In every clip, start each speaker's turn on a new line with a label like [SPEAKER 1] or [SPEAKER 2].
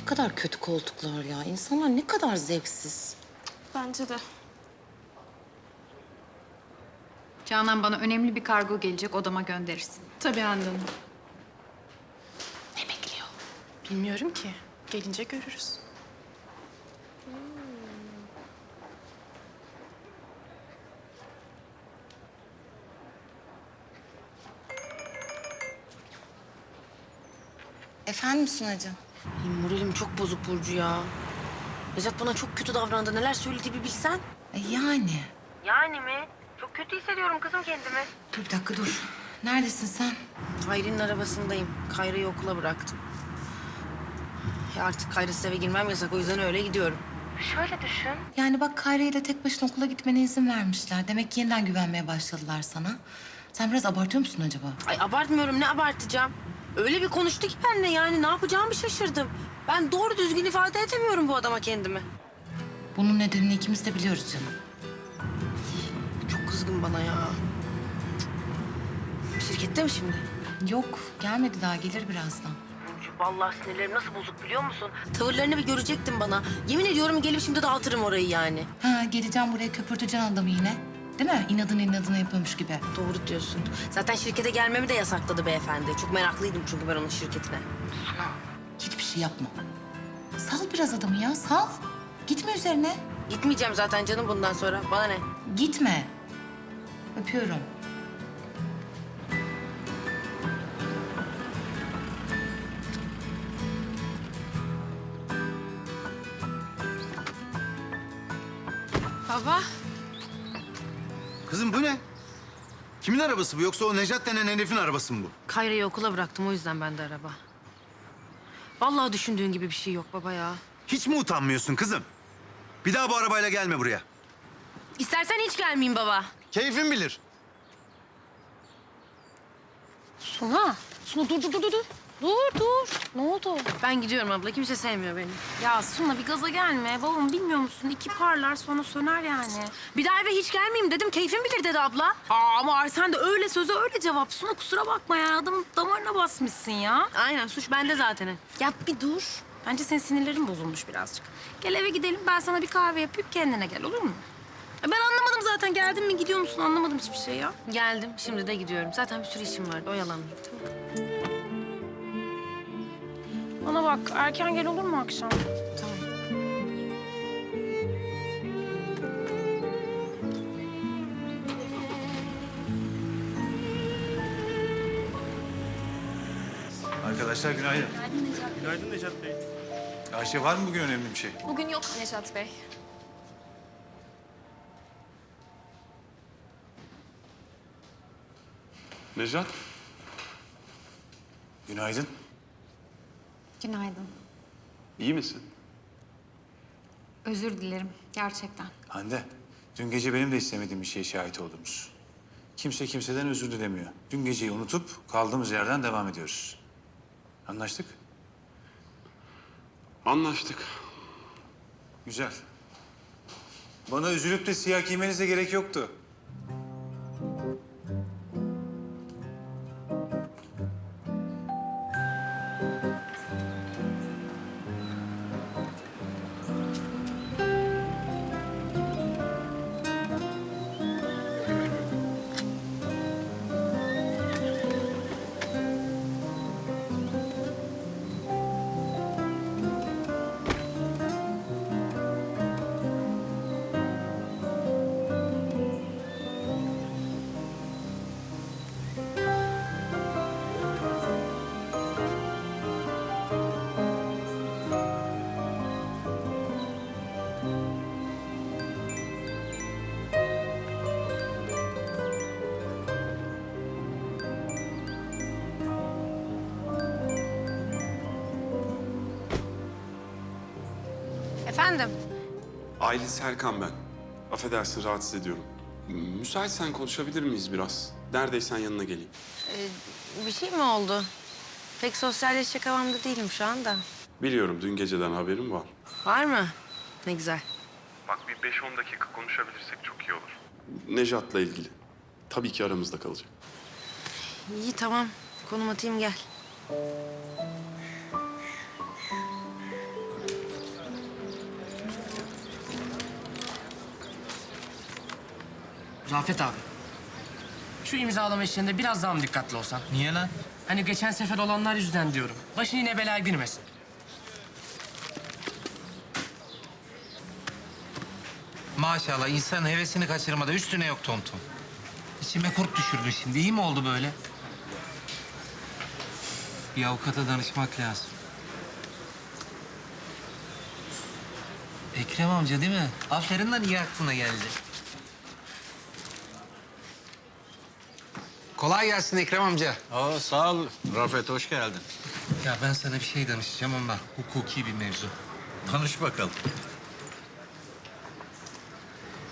[SPEAKER 1] Ne kadar kötü koltuklar ya. İnsanlar ne kadar zevksiz.
[SPEAKER 2] Bence de.
[SPEAKER 3] Canan bana önemli bir kargo gelecek odama gönderirsin.
[SPEAKER 2] Tabii Hande Hanım.
[SPEAKER 1] Ne bekliyor?
[SPEAKER 2] Bilmiyorum ki. Gelince görürüz.
[SPEAKER 1] Efendim Sunacığım?
[SPEAKER 4] Ay, moralim çok bozuk Burcu ya. Necat bana çok kötü davrandı. Neler söyledi bir bilsen.
[SPEAKER 1] E, yani.
[SPEAKER 4] Yani mi? Çok kötü hissediyorum kızım kendimi.
[SPEAKER 1] Dur bir dakika dur. Neredesin sen?
[SPEAKER 4] Hayri'nin arabasındayım. Kayra'yı okula bıraktım. Ya artık Kayra'sız eve girmem yasak. O yüzden öyle gidiyorum. Şöyle düşün.
[SPEAKER 1] Yani bak Kayra ile tek başına okula gitmene izin vermişler. Demek ki yeniden güvenmeye başladılar sana. Sen biraz abartıyor musun acaba?
[SPEAKER 4] Ay abartmıyorum. Ne abartacağım? Öyle bir konuştu ki benimle yani. Ne yapacağımı şaşırdım. Ben doğru düzgün ifade edemiyorum bu adama kendimi.
[SPEAKER 1] Bunun nedenini ikimiz de biliyoruz canım.
[SPEAKER 4] Çok kızgın bana ya. Şirkette mi şimdi?
[SPEAKER 1] Yok, gelmedi daha. Gelir birazdan.
[SPEAKER 4] Vallahi sinirlerim nasıl bozuk biliyor musun? Tavırlarını bir görecektin bana. Yemin ediyorum gelip şimdi dağıtırım orayı yani.
[SPEAKER 1] Ha, geleceğim buraya köpürteceksin adamı yine. Değil mi? İnadını inadına yapıyormuş gibi.
[SPEAKER 4] Doğru diyorsun. Zaten şirkete gelmemi de yasakladı beyefendi. Çok meraklıydım çünkü ben onun şirketine.
[SPEAKER 1] Hiçbir şey yapma. Sal biraz adamı ya, sal. Gitme üzerine.
[SPEAKER 4] Gitmeyeceğim zaten canım bundan sonra. Bana ne?
[SPEAKER 1] Gitme. Öpüyorum.
[SPEAKER 3] Baba.
[SPEAKER 5] Kızım bu ne? Kimin arabası bu yoksa o Necat denen herifin arabası mı bu?
[SPEAKER 4] Kayra'yı okula bıraktım o yüzden bende araba. Vallahi düşündüğün gibi bir şey yok baba ya.
[SPEAKER 5] Hiç mi utanmıyorsun kızım? Bir daha bu arabayla gelme buraya.
[SPEAKER 4] İstersen hiç gelmeyeyim baba.
[SPEAKER 5] Keyfin bilir.
[SPEAKER 4] Suna. Suna dur dur dur dur. Dur dur. Ne oldu? Ben gidiyorum abla. Kimse sevmiyor beni.
[SPEAKER 2] Ya Suna bir gaza gelme. Babam bilmiyor musun? İki parlar sonra söner yani.
[SPEAKER 4] Bir daha eve hiç gelmeyeyim dedim. Keyfim bilir dedi abla.
[SPEAKER 2] Aa, ama sen de öyle söze öyle cevap. Suna kusura bakma ya. Adamın damarına basmışsın ya.
[SPEAKER 4] Aynen suç bende zaten.
[SPEAKER 2] Ya bir dur. Bence senin sinirlerin bozulmuş birazcık. Gel eve gidelim. Ben sana bir kahve yapayım. Kendine gel olur mu? Ben anlamadım zaten. Geldin mi gidiyor musun? Anlamadım hiçbir şey ya.
[SPEAKER 4] Geldim. Şimdi de gidiyorum. Zaten bir sürü işim vardı. Oyalanmayayım tamam?
[SPEAKER 2] Bana bak erken gel olur mu akşam?
[SPEAKER 4] Tamam.
[SPEAKER 5] Arkadaşlar günaydın.
[SPEAKER 6] Günaydın Necat Bey.
[SPEAKER 5] Ayşe var mı bugün önemli bir şey?
[SPEAKER 7] Bugün yok Neşat Bey.
[SPEAKER 6] Necat?
[SPEAKER 5] Günaydın.
[SPEAKER 3] Günaydın.
[SPEAKER 6] iyi misin?
[SPEAKER 3] Özür dilerim gerçekten.
[SPEAKER 8] Hande, dün gece benim de istemediğim bir şeye şahit oldunuz. Kimse kimseden özür dilemiyor. Dün geceyi unutup kaldığımız yerden devam ediyoruz. Anlaştık?
[SPEAKER 6] Anlaştık.
[SPEAKER 8] Güzel. Bana üzülüp de siyah giymenize gerek yoktu.
[SPEAKER 4] Efendim?
[SPEAKER 6] Aylin Serkan ben. Affedersin rahatsız ediyorum. Müsaitsen konuşabilir miyiz biraz? Neredeysen yanına geleyim.
[SPEAKER 4] Bir şey mi oldu? Pek sosyalleşecek havamda değilim şu anda.
[SPEAKER 6] Biliyorum dün geceden haberim var.
[SPEAKER 4] Var mı? Ne güzel.
[SPEAKER 6] Bak bir 5-10 dakika konuşabilirsek çok iyi olur. Nejat'la ilgili. Tabii ki aramızda kalacak.
[SPEAKER 4] İyi tamam. Konum atayım gel.
[SPEAKER 7] Rafet abi. Şu imzalama işlerinde biraz daha mı dikkatli olsan?
[SPEAKER 9] Niye lan?
[SPEAKER 7] Hani geçen sefer olanlar yüzünden diyorum. Başın yine belaya girmesin.
[SPEAKER 9] Maşallah insan hevesini kaçırmada üstüne yok tonton. İçime kurt düşürdün şimdi. İyi mi oldu böyle? Bir avukata danışmak lazım. Ekrem amca değil mi? Aferin lan iyi aklına geldi. Kolay gelsin Ekrem amca.
[SPEAKER 10] Oo, sağ ol Rafet, hoş geldin.
[SPEAKER 9] Ya ben sana bir şey danışacağım ama hukuki bir mevzu.
[SPEAKER 10] Tanış bakalım.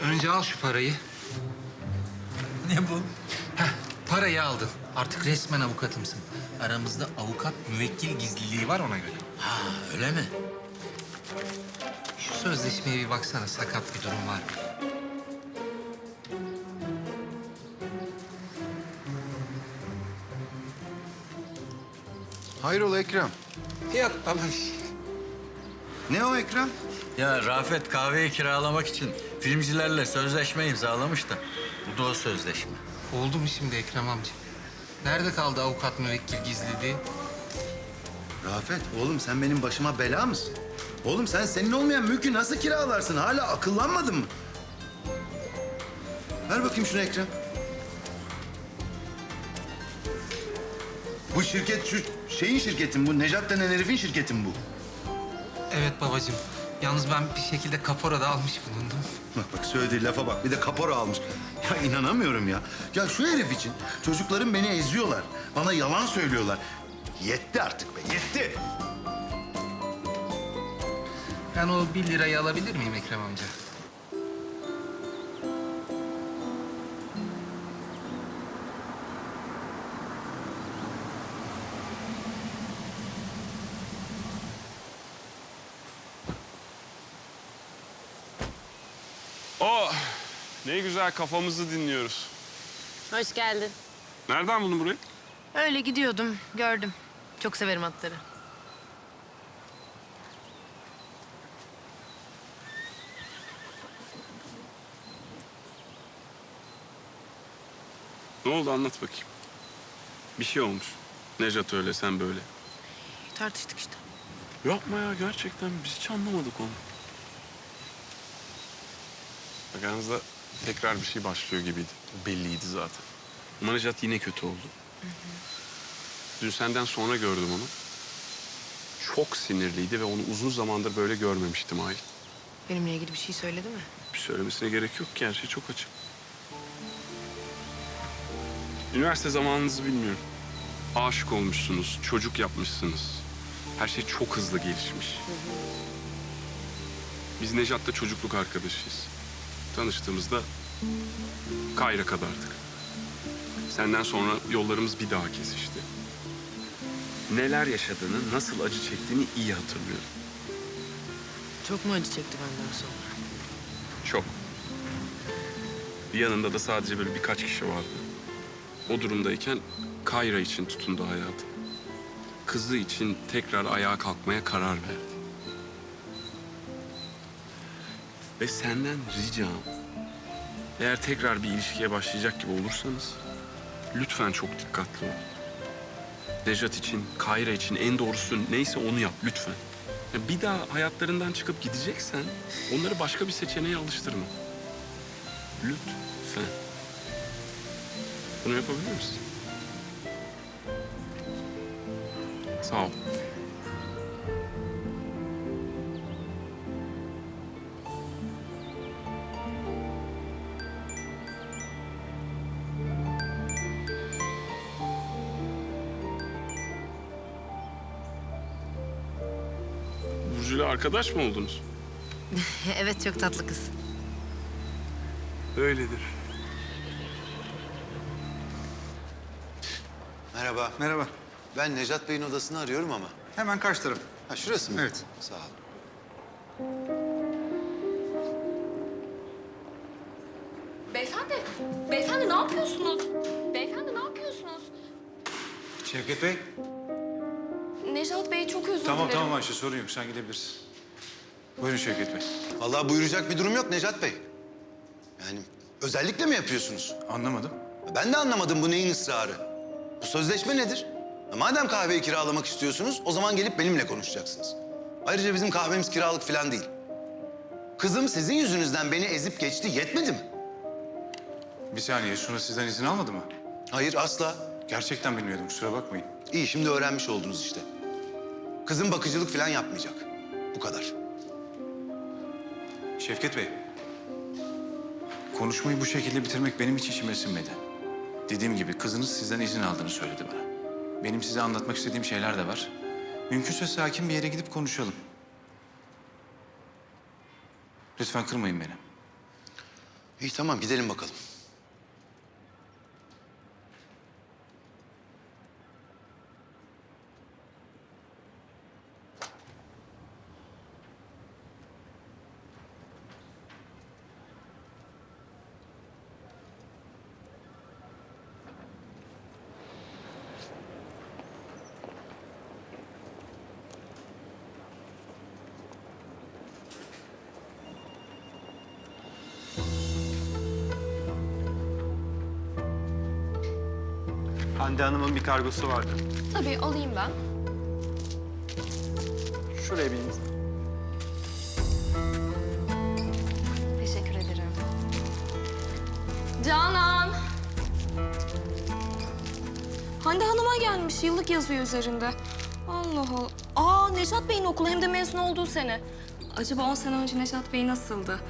[SPEAKER 9] Önce al şu parayı.
[SPEAKER 10] Ne bu?
[SPEAKER 9] Heh, parayı aldın. Artık resmen avukatımsın. Aramızda avukat müvekkil gizliliği var ona göre.
[SPEAKER 10] Ha, öyle mi?
[SPEAKER 9] Şu sözleşmeye bir baksana sakat bir durum var mı?
[SPEAKER 5] Hayrola Ekrem?
[SPEAKER 9] Yok baba.
[SPEAKER 5] Ne o Ekrem?
[SPEAKER 10] Ya Rafet kahveyi kiralamak için filmcilerle sözleşme imzalamış da. Bu da o sözleşme.
[SPEAKER 9] Oldu mu şimdi Ekrem amca? Nerede kaldı avukat müvekkil gizliliği?
[SPEAKER 5] Rafet, oğlum sen benim başıma bela mısın? Oğlum sen senin olmayan mülkü nasıl kiralarsın? Hala akıllanmadın mı? Ver bakayım şunu Ekrem. Bu şirket şu şeyin şirketin bu. Nejat denen herifin şirketin bu.
[SPEAKER 9] Evet babacığım. Yalnız ben bir şekilde kapora da almış bulundum.
[SPEAKER 5] Bak bak söylediği lafa bak. Bir de kapora almış. Ya inanamıyorum ya. Ya şu herif için çocuklarım beni eziyorlar. Bana yalan söylüyorlar. Yetti artık be, yetti.
[SPEAKER 9] Ben o bir lirayı alabilir miyim Ekrem amca?
[SPEAKER 6] Ne güzel kafamızı dinliyoruz.
[SPEAKER 4] Hoş geldin.
[SPEAKER 6] Nereden buldun burayı?
[SPEAKER 4] Öyle gidiyordum, gördüm. Çok severim atları.
[SPEAKER 6] Ne oldu anlat bakayım. Bir şey olmuş. Nejat öyle, sen böyle.
[SPEAKER 4] Tartıştık işte.
[SPEAKER 6] Yapma ya gerçekten biz hiç anlamadık onu. Bak aranızda tekrar bir şey başlıyor gibiydi. Belliydi zaten. Ama Nejat yine kötü oldu. Dün senden sonra gördüm onu. Çok sinirliydi ve onu uzun zamandır böyle görmemiştim Aylin.
[SPEAKER 4] Benimle ilgili bir şey söyledi mi?
[SPEAKER 6] Bir söylemesine gerek yok ki her şey çok açık. Üniversite zamanınızı bilmiyorum. Aşık olmuşsunuz, çocuk yapmışsınız. Her şey çok hızlı gelişmiş. Biz Nejat'la çocukluk arkadaşıyız. Tanıştığımızda Kayra kadardık. Senden sonra yollarımız bir daha kesişti. Neler yaşadığını, nasıl acı çektiğini iyi hatırlıyorum.
[SPEAKER 4] Çok mu acı çekti benden sonra?
[SPEAKER 6] Çok. Bir yanında da sadece böyle birkaç kişi vardı. O durumdayken Kayra için tutundu hayatı. Kızı için tekrar ayağa kalkmaya karar verdi. Ve senden ricam, eğer tekrar bir ilişkiye başlayacak gibi olursanız lütfen çok dikkatli ol. Nejat için, Kayra için en doğrusu neyse onu yap lütfen. Bir daha hayatlarından çıkıp gideceksen onları başka bir seçeneğe alıştırma. Lütfen. Bunu yapabilir misin? Sağ ol. Arkadaş mı oldunuz?
[SPEAKER 4] evet, çok tatlı kız.
[SPEAKER 6] Öyledir.
[SPEAKER 5] Merhaba. Merhaba. Ben Nejat Bey'in odasını arıyorum ama.
[SPEAKER 11] Hemen karşı taraf.
[SPEAKER 5] Ha şurası mı?
[SPEAKER 11] Evet.
[SPEAKER 5] Sağ ol.
[SPEAKER 12] Beyefendi, beyefendi ne yapıyorsunuz? Beyefendi ne yapıyorsunuz?
[SPEAKER 8] Şevket Bey.
[SPEAKER 12] Nejat Bey çok özür
[SPEAKER 8] Tamam
[SPEAKER 12] dilerim.
[SPEAKER 8] tamam Ayşe sorun yok sen gidebilirsin. Buyurun Şevket Bey.
[SPEAKER 5] Vallahi buyuracak bir durum yok Nejat Bey. Yani Özellikle mi yapıyorsunuz?
[SPEAKER 8] Anlamadım.
[SPEAKER 5] Ben de anlamadım bu neyin ısrarı. Bu sözleşme nedir? Madem kahveyi kiralamak istiyorsunuz, o zaman gelip benimle konuşacaksınız. Ayrıca bizim kahvemiz kiralık falan değil. Kızım sizin yüzünüzden beni ezip geçti, yetmedi mi?
[SPEAKER 8] Bir saniye Suna sizden izin almadı mı?
[SPEAKER 5] Hayır, asla.
[SPEAKER 8] Gerçekten bilmiyordum kusura bakmayın.
[SPEAKER 5] İyi, şimdi öğrenmiş oldunuz işte. Kızım bakıcılık falan yapmayacak. Bu kadar.
[SPEAKER 8] Şevket Bey. Konuşmayı bu şekilde bitirmek benim hiç içime sinmedi. Dediğim gibi kızınız sizden izin aldığını söyledi bana. Benim size anlatmak istediğim şeyler de var. Mümkünse sakin bir yere gidip konuşalım. Lütfen kırmayın beni.
[SPEAKER 5] İyi tamam, gidelim bakalım.
[SPEAKER 11] Hande Hanım'ın bir kargosu vardı.
[SPEAKER 12] Tabii alayım ben.
[SPEAKER 11] Şuraya bir
[SPEAKER 12] Teşekkür ederim. Canan. Hande Hanım'a gelmiş. Yıllık yazıyor üzerinde. Allah Allah. Aa Neşat Bey'in okulu hem de mezun olduğu sene. Acaba 10 sene önce Neşat Bey nasıldı?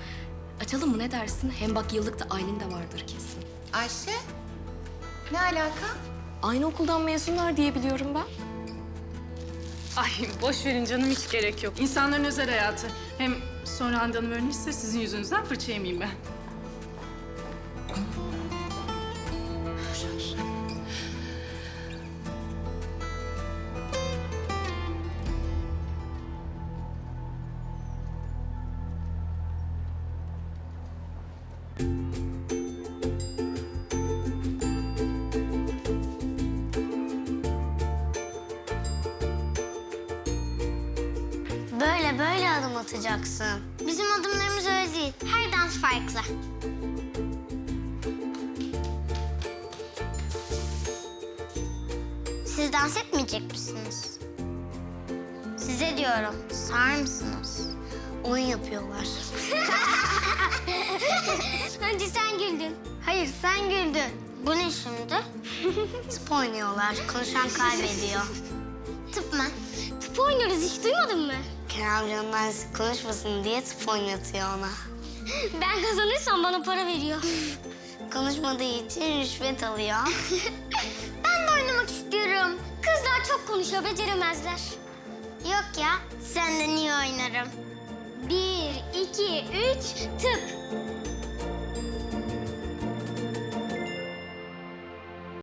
[SPEAKER 12] Açalım mı ne dersin? Hem bak yıllıkta Aylin de vardır kesin.
[SPEAKER 1] Ayşe, ne alaka?
[SPEAKER 12] Aynı okuldan mezunlar diye biliyorum ben.
[SPEAKER 13] Ay boş verin canım hiç gerek yok. İnsanların özel hayatı. Hem sonra Hande Hanım öğrenirse sizin yüzünüzden fırça yemeyeyim ben.
[SPEAKER 14] Böyle adım atacaksın. Bizim adımlarımız öyle değil. Her dans farklı. Siz dans etmeyecek misiniz? Size diyorum, sağır mısınız? Oyun yapıyorlar. Önce sen güldün. Hayır, sen güldün. Bu ne şimdi? Tıp oynuyorlar. Konuşan kaybediyor. Tıp mı? Tıp oynuyoruz hiç duymadın mı? Kerem Can'dan konuşmasın diye tıp oynatıyor ona. Ben kazanırsam bana para veriyor. Konuşmadığı için rüşvet alıyor. ben de oynamak istiyorum. Kızlar çok konuşuyor, beceremezler. Yok ya, senden iyi oynarım. Bir, iki, üç, tıp.